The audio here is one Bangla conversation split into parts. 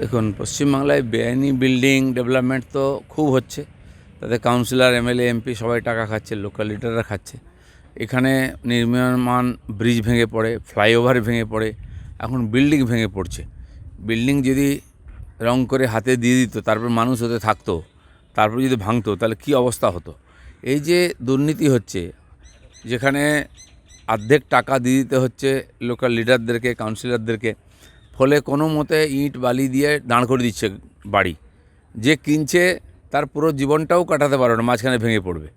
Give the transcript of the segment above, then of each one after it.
দেখুন, পশ্চিমবাংলায় বেআইনি বিল্ডিং ডেভেলপমেন্ট তো খুব হচ্ছে। তাতে কাউন্সিলর, এমএলএ, এমপি সবাই টাকা খাচ্ছে, লোকাল লিডাররা খাচ্ছে। এখানে নির্মাণ ব্রিজ ভেঙে পড়ে, ফ্লাইওভার ভেঙে পড়ে, এখন বিল্ডিং ভেঙে পড়ছে। বিল্ডিং যদি রং করে হাতে দিয়ে দিত, তারপর মানুষ হতে থাকতো, তারপর যদি ভাঙতো, তাহলে কি অবস্থা হতো? এই যে দুর্নীতি হচ্ছে, যেখানে অর্ধেক টাকা দিয়ে দিতে হচ্ছে লোকাল লিডারদেরকে, কাউন্সিলরদেরকে ফলে কোনো মতে ইট, বালি দিয়ে দাঁড় করে দিচ্ছে বাড়ি। যে কিনছে তার পুরো জীবনটাও কাটাতে পারবে না, মাঝখানে ভেঙে পড়বে।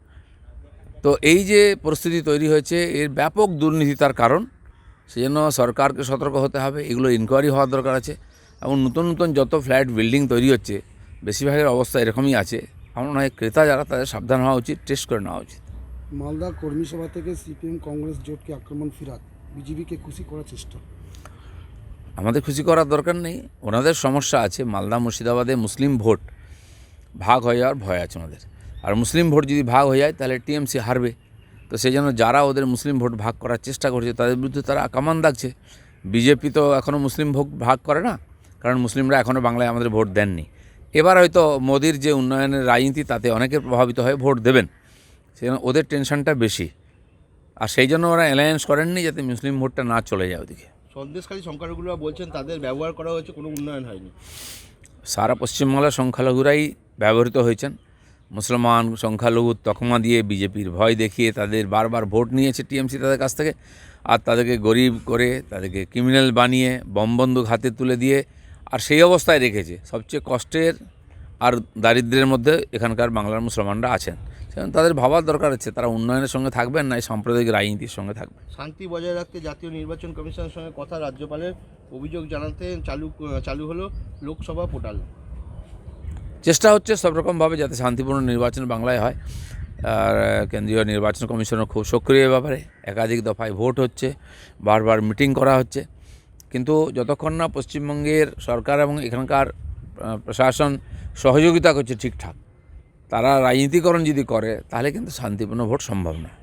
তো এই যে পরিস্থিতি তৈরি হয়েছে, এর ব্যাপক দুর্নীতি তার কারণ। সেজন্য সরকারকে সতর্ক হতে হবে, এগুলো ইনকোয়ারি হওয়ার দরকার আছে। এবং নতুন নতুন যত ফ্ল্যাট বিল্ডিং তৈরি হচ্ছে, বেশিরভাগের অবস্থা এরকমই আছে। আমার মনে হয় ক্রেতা যারা, তাদের সাবধান হওয়া উচিত টেস্ট করে নেওয়া উচিত। মালদা কর্মী সভা থেকে সিপিএম, কংগ্রেস জোটকে আক্রমণ ফিরাত বিজেপিকে খুশি করার চেষ্টা। আমাদের খুশি করার দরকার নেই। ওনাদের সমস্যা আছে, মালদা মুর্শিদাবাদে মুসলিম ভোট ভাগ হয়ে যাওয়ার ভয় আছে ওনাদের। আর মুসলিম ভোট যদি ভাগ হয়ে যায়, তাহলে টিএমসি হারবে। তো সেই জন্য যারা ওদের মুসলিম ভোট ভাগ করার চেষ্টা করছে, তাদের বিরুদ্ধে তারা কামান দাগছে। বিজেপি তো এখনও মুসলিম ভোট ভাগ করে না, কারণ মুসলিমরা এখনও বাংলায় আমাদের ভোট দেননি। এবার হয়তো মোদির যে উন্নয়নের রাজনীতি, তাতে অনেকে প্রভাবিত হয়ে ভোট দেবেন। সেজন্য ওদের টেনশনটা বেশি। আর সেই জন্য ওরা অ্যালায়েন্স করেননি যাতে মুসলিম ভোটটা না চলে যায় ওদিকে। সন্দেশকারী সংখ্যালঘুরা বলছেন তাদের ব্যবহার করা হয়েছে, কোনো উন্নয়ন হয়নি। সারা পশ্চিমবাংলার সংখ্যালঘুরাই ব্যবহৃত হয়েছেন। মুসলমান সংখ্যালঘু তকমা দিয়ে বিজেপির ভয় দেখিয়ে তাদের বারবার ভোট নিয়েছে টিএমসি তাদের কাছ থেকে, আর তাদেরকে গরিব করে তাদেরকে ক্রিমিনাল বানিয়ে বমবন্দুক হাতে তুলে দিয়ে, আর সেই অবস্থায় রেখেছে। সবচেয়ে কষ্টের আর দারিদ্র্যের মধ্যে এখানকার বাংলার মুসলমানরা আছেন। সেজন্য তাদের ভাবার দরকার আছে তারা উন্নয়নের সঙ্গে থাকবেন না এই সাম্প্রদায়িক রাজনীতির সঙ্গে থাকবেন। শান্তি বজায় রাখতে জাতীয় নির্বাচন কমিশনের সঙ্গে কথা রাজ্যপালের অভিযোগ জানাতে চালু চালু হলো লোকসভা পোর্টাল। চেষ্টা হচ্ছে সব রকমভাবে যাতে শান্তিপূর্ণ নির্বাচন বাংলায় হয়। আর কেন্দ্রীয় নির্বাচন কমিশনের খুব সক্রিয় ব্যাপারে। একাধিক দফায় ভোট হচ্ছে বারবার মিটিং করা হচ্ছে। কিন্তু যতক্ষণ না পশ্চিমবঙ্গের সরকার এবং এখানকার প্রশাসন সহযোগিতা করছে ঠিকঠাক তারা রাজনীতিকরণ যদি করে তাহলে কিন্তু শান্তিপূর্ণ ভোট সম্ভব নয়।